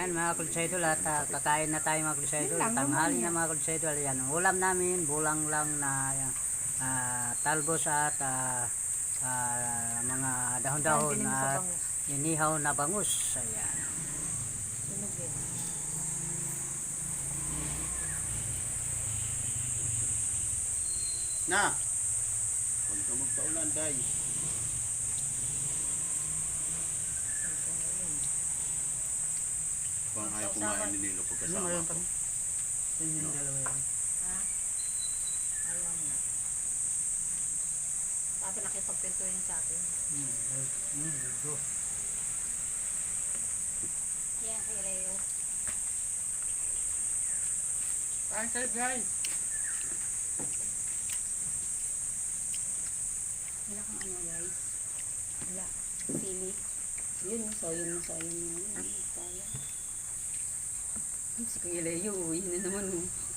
Yan mga kulsaidol at ah, kakain na tayo mga lang, Tanghali na mga kulsaidol. Yan, ang ulam namin, bulang lang na ah, talbos at ah, ah, mga dahon-dahon at bangus. inihaw na bangus. Ayan. Na! Huwag ka magpaulan, day. Pang ayaw kumain ni Nilo Ano pagkasama meron ko. Yun yung dalawa yan. Ha? Ayaw nga. Sabi nakipagpinto yun sa akin. Hmm, hmm, dito. Yan, kay Leo. Kain tayo guys. Wala kang ano guys. Wala. Sili. Yun, mo, soyo mo. Ano, Kuya Leo, yun na naman oh.